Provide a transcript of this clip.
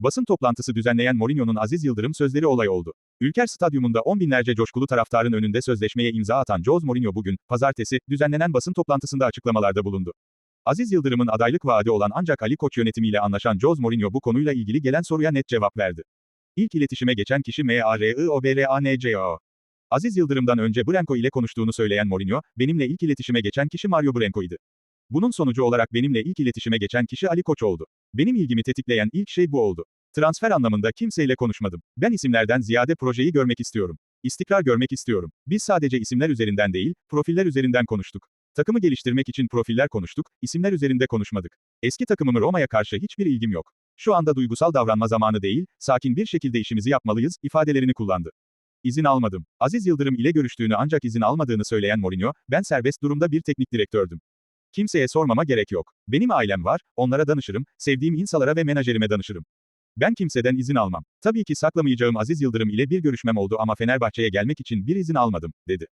Basın toplantısı düzenleyen Mourinho'nun Aziz Yıldırım sözleri olay oldu. Ülker Stadyumunda on binlerce coşkulu taraftarın önünde sözleşmeye imza atan Jose Mourinho bugün, pazartesi, düzenlenen basın toplantısında açıklamalarda bulundu. Aziz Yıldırım'ın adaylık vaadi olan ancak Ali Koç yönetimiyle anlaşan Jose Mourinho bu konuyla ilgili gelen soruya net cevap verdi. İlk iletişime geçen kişi M.A.R.I.O.B.R.A.N.C.O. Aziz Yıldırım'dan önce Branco ile konuştuğunu söyleyen Mourinho, benimle ilk iletişime geçen kişi Mario Branco'ydı. Bunun sonucu olarak benimle ilk iletişime geçen kişi Ali Koç oldu. Benim ilgimi tetikleyen ilk şey bu oldu. Transfer anlamında kimseyle konuşmadım. Ben isimlerden ziyade projeyi görmek istiyorum. İstikrar görmek istiyorum. Biz sadece isimler üzerinden değil, profiller üzerinden konuştuk. Takımı geliştirmek için profiller konuştuk, isimler üzerinde konuşmadık. Eski takımımı Roma'ya karşı hiçbir ilgim yok. Şu anda duygusal davranma zamanı değil, sakin bir şekilde işimizi yapmalıyız, ifadelerini kullandı. İzin almadım. Aziz Yıldırım ile görüştüğünü ancak izin almadığını söyleyen Mourinho, ben serbest durumda bir teknik direktördüm. Kimseye sormama gerek yok. Benim ailem var, onlara danışırım, sevdiğim insanlara ve menajerime danışırım. Ben kimseden izin almam. Tabii ki saklamayacağım Aziz Yıldırım ile bir görüşmem oldu ama Fenerbahçe'ye gelmek için bir izin almadım, dedi.